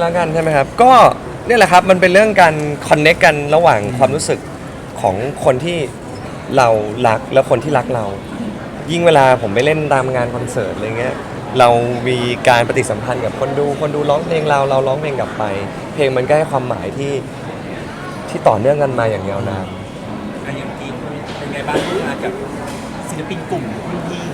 แล้วกันใช่ไหมครับ ก็เนี่ยแหละครับมันเป็นเรื่องการคอนเน็กกันระหว่างความรู้สึกของคนที่เรารักและคนที่รักเรา ยิ่งเวลาผมไปเล่นตามงานคอนเสิร์ตอะไรเงี้ยเรามีการปฏิสัมพันธ์กับคนดู คนดูร้องเพลงเราเราร้องเพลงกลับไป เพลงมันก็ให้ความหมายที่ที่ต่อเนื่องกันมาอย่างยาวนานอันอย่างจีนเป็นไงบ้างร่วมงานกับศิลปินกลุ่มรุ่นพี่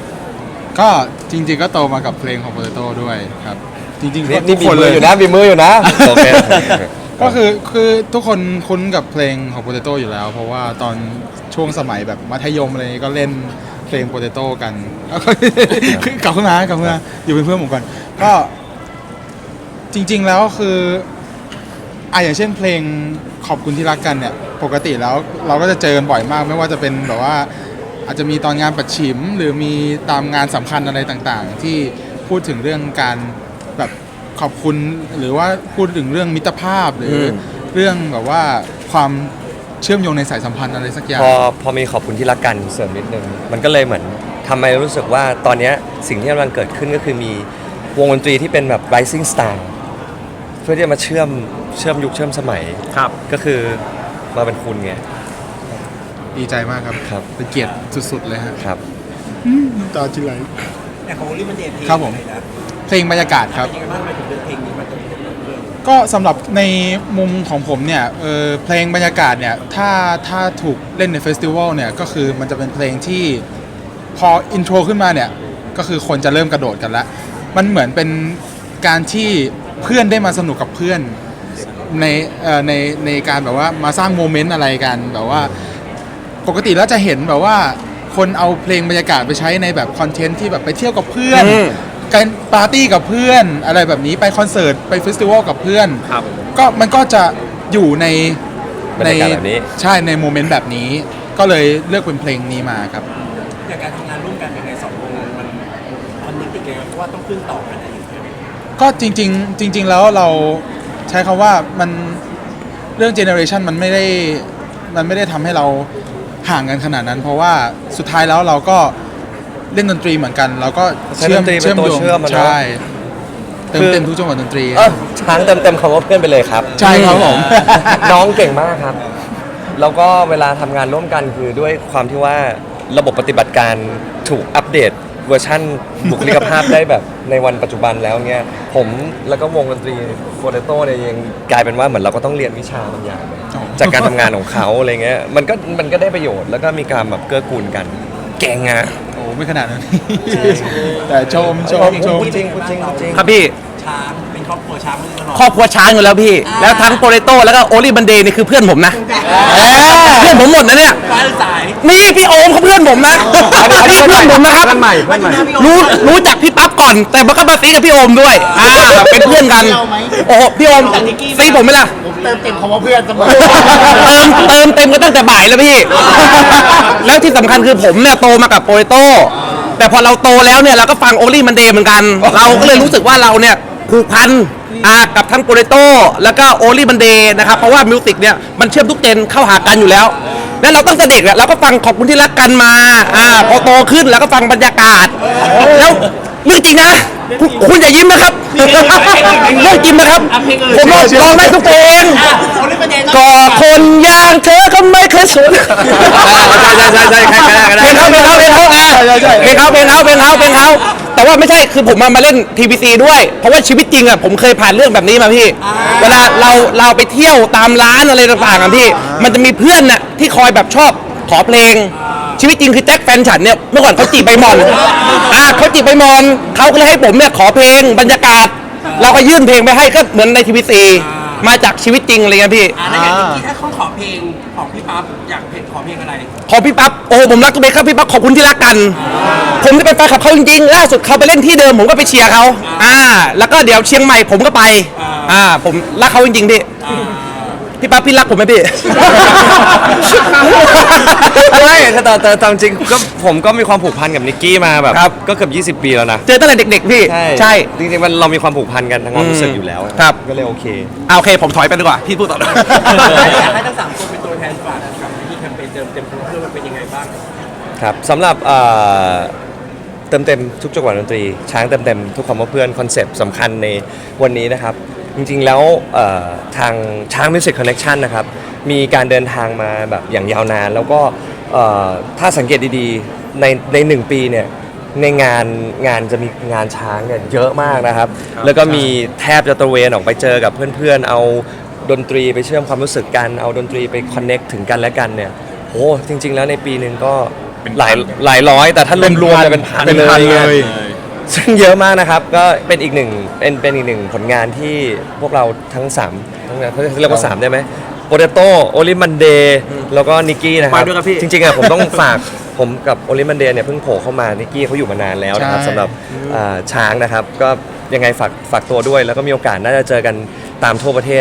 ก็จริงๆก็โตมากับเพลงของโปเตโต้ด้วยครับ จริงๆนี่ก็นี่ทุกบีคนมืเลอย อยู่นะบีมืออยู่นะ โอเค ก็คือคือทุกคนคุ้นกับเพลงของโปเตโต้อยู่แล้ว เพราะว่าตอนช่วงสมัยแบบมัธยมอะไรนี้ก็เล่นเพลงโปเตโต้กันแล้วก็กลับขึ้นมากลับขึ้นมาอยู่เป็นเพื่อนผมก่อนก็จริง ๆแล้วคืออะอย่างเช่นเพลงขอบคุณที่รักกันเนี่ย ปกติแล้วเราก็จะเจอกันบ่อยมาก ไม่ว่าจะเป็นแบบว่า อาจจะมีตอนงานปัดฉิม หรือมีตามงานสำคัญอะไรต่างๆ ที่พูดถึงเรื่องการ แบบขอบคุณหรือว่าพูดถึงเรื่องมิตรภาพหรืออม เรื่องแบบว่าความเชื่อมโยงในสายสัมพันธ์อะไรสักอย่าง พอพอมีขอบคุณที่รักกันเสริมนิดนึง มันก็เลยเหมือนทำให้รู้สึกว่าตอนเนี้ยสิ่งที่กำลังเกิดขึ้นก็คือมีวงดนตรีที่เป็นแบบ rising star เพื่อที่จะมาเชื่อมเชื่อมยุคเชื่อมสมัยครับ ก็คือมาเป็นคุณไง ดีใจมากครับครับ เป็นเกียรติสุดๆเลยฮะครับน้ำตาจิไหลแต่ของลิมันเดย์เพลงครับผม อะไนะ เพลงบรรยากาศครับเป็นยังไงบ้างทำไมถึงเลือกเพลงนี้มาเป็นเพลงก็สำหรับในมุมของผมเนี่ยเออเพลงบรรยากาศเนี่ยถ้าถ้าถูกเล่นในเฟสติวัลเนี่ยก็คือมันจะเป็นเพลงที่พออินโทรขึ้นมาเนี่ยก็คือคนจะเริ่มกระโดดกันละมันเหมือนเป็นการที่เพื่อนได้มาสนุกกับเพื่อน ในเอ่อในในการแบบว่ามาสร้างโมเมนต์อะไรกันแบบว่า ปกติแล้วจะเห็นแบบว่าคนเอาเพลงบรรยากาศไปใช้ในแบบคอนเทนต์ที่แบบไปเที่ยวกับเพื่อน อืม การปาร์ตี้กับเพื่อนอะไรแบบนี้ไปคอนเสิร์ตไปเฟสติวัลกับเพื่อน ครับ ก็มันก็จะอยู่ในบรรยากาศแบบนี้ ใช่ในโมเมนต์แบบนี้ ก็เลยเลือกเป็นเพลงนี้มาครับ อย่างการทำงานร่วมกันเป็นไงสองวงมันคอนเนคติดกันเพราะว่าต้องขึ้นต่อกันอะไรอย่างเงี้ยก็จริง ๆ จริง ๆ แล้วเราใช้คำว่ามันเรื่องเจเนอเรชันมันไม่ได้มันไม่ได้ทำให้เราห่างกันขนาดนั้น เพราะว่าสุดท้ายแล้วเราก็ เล่นดนตรีเหมือนกันเราก็ใช้ดนตรีเป็นตัวเชื่อมอะเนอะ ใช่เต็มคือเต็มทุกจังหวะดนตรี เออช้างเต็มเต็มๆคำว่าเพื่อนไปเลยครับ ใช่ครับผม น้องเก่งมากครับ แล้วก็เวลาทำงานร่วมกันคือด้วยความที่ว่าระบบปฏิบัติการถูกอัปเดตเวอร์ชั่นบุคลิกภาพ ได้แบบในวันปัจจุบันแล้วเนี่ยผมแล้วก็วงดนตรีโฟเตโต้เนี่ยยังกลายเป็นว่าเหมือนเราก็ต้องเรียนวิชาบางอย่าง อ๋อ จากการทำงานของเขาอะไรเงี้ยมันก็มันก็ได้ประโยชน์แล้วก็มีการแบบเกื้อกูลกัน เก่งอะโอ้ ไม่ขนาดนั้น แต่ชมชมชม พูดจริงพูดจริงพูดจริง ครับพี่ ช้างเป็นครอบครัวช้างมาตลอด ครอบครัวช้างอยู่แล้วพี่แล้วทั้งโปเตโต้แล้วก็โอลิบันเดย์นี่คือเพื่อนผมนะเออเพื่อนผมหมดนะเนี่ยฟ้าหรือสาย นี่พี่โอมเขาเพื่อนผมนะนี่เพื่อนผมนะครับ เพื่อนใหม่เพื่อนใหม่ รู้รู้จักพี่ปั๊บก่อน แต่มันก็มาซีกับพี่โอมด้วย อ่า เป็นเพื่อนกัน โอ้โหพี่โอมซีผมไหมล่ะเติมเต็มคำว่าเพื่อนเสมอเติมเติมเต็มกันตั้งแต่บ่ายแล้วพี่ แล้วที่สำคัญคือผมเนี่ยโตมากับโปเตโต้แต่พอเราโตแล้วเนี่ยเราก็ฟังโอลี่มันเดย์เหมือนกัน เราก็เลยรู้สึกว่าเราเนี่ยผูกพันอ่ากับทั้งโปเตโต้แล้วก็โอลี่มันเดย์นะครับ เพราะว่ามิวสิกเนี่ยมันเชื่อมทุกเจนเข้าหากันอยู่แล้ว แล้วเราตั้งแต่เด็กอะเราก็ฟังขอบคุณที่รักกันมาอ่าพอโตขึ้นเราก็ฟังบรรยากาศแล้วเรื่องจริงนะคุณคุณอย่ายิ้มนะครับเรื่องจริงนะครับผมร้องร้องได้ทุกเพลงโอลิมันเดย์ก็คนอย่างเธอก็ไม่เคยสวยใช่ใช่ใช่ใช่ใช่เพลงเขาเพลงเขาเพลงเขาอะเพลงเขาเพลงเขาเพลงเขาเพลงเขา แต่ว่าไม่ใช่คือผมมามาเล่น TVC ด้วย เพราะว่าชีวิตจริงอะผมเคยผ่านเรื่องแบบนี้มาพี่ เวลาเราเราไปเที่ยวตามร้านอะไรต่างๆอะพี่ มันจะมีเพื่อนน่ะที่คอยแบบชอบขอเพลง ชีวิตจริงคือแจ็คแฟนฉันเนี่ยเมื่อก่อนเขาจีบใบหมอนอะเขาจีบใบหมอนเขาก็เลยให้ผมเนี่ยขอเพลงบรรยากาศ เราก็ยื่นเพลงไปให้ก็เหมือนในทีวีซี มาจากชีวิตจริงอะไรเงี้ยพี่ อ่าแล้วอย่างนี้ถ้าเขาขอเพลงของพี่ปั๊บอยากเพลงขอเพลงอะไร ขอพี่ปั๊บโอ้ผมรักตัวเองครับพี่ปั๊บขอบคุณที่รักกัน ผมจะเป็นแฟนคลับเขาจริงๆล่าสุดเขาไปเล่นที่เดิมผมก็ไปเชียร์เขาอ่า แล้วก็เดี๋ยวเชียงใหม่ผมก็ไป อ่า ผมรักเขาจริงๆพี่ พี่ปั๊บพี่รักผมไหมพี่ ไม่แต่แต่แต่แต่จริงๆก็ผมก็มีความผูกพันกับนิกกี้มาแบบครับ ก็เกือบ20 ปีแล้วนะเจอตั้งแต่เด็กๆพี่ ใช่ จริงๆมันเรามีความผูกพันกันทางความรู้สึกอืมอยู่แล้วครับ ก็เลยโอเคอ่าโอเค ผมถอยไปดีกว่าพี่พูดต่อ อยากให้ทั้งสามคนเป็นตัวแทนฝากกับที่แคมเปญเติมเต็มเพื่อนมันเป็นยังไงบ้าง ครับสำหรับเอ่อเติมเต็มทุกจังหวะดนตรี ช้างเติมเต็มทุกความว่าเพื่อนคอนเซปต์สำคัญในวันนี้นะครับ จริงๆแล้วเอ่อทางช้าง Music Connection นะครับ มีการเดินทางมาแบบอย่างยาวนาน แล้วก็เอ่อถ้าสังเกตดีๆ ในในหนึ่งปีเนี่ยในงานงานจะมีงานช้างเนี่ยเยอะมากนะครับ แล้วก็มีแทบจะตระเวนออกไปเจอกับเพื่อนๆ เอาดนตรีไปเชื่อมความรู้สึกกัน เอาดนตรีไปคอนเน็กถึงกันและกันเนี่ยโอ้จริง ๆ แล้วในปีหนึ่งก็หลายหลายร้อย แต่ถ้ารวมๆจะเป็นพันเป็นพันไงเลย ซึ่งเยอะมากนะครับ ก็เป็นอีกหนึ่งเป็นเป็นอีกหนึ่งผลงานที่พวกเราทั้ง3ทั้งเขาเรียกว่า3ได้ไหมโปเตโต้โอลิมันเดย์แล้วก็นิกกี้นะครับไปด้วยครับพี่จริงๆอะผมต้องฝากผมกับโอลิมันเดย์เนี่ยเพิ่งโผล่เข้ามานิกกี้เขาอยู่มานานแล้วนะครับใช่ สำหรับอ่าช้างนะครับ ก็ยังไงฝากฝากตัวด้วย แล้วก็มีโอกาสน่าจะเจอกันตามทั่วประเทศ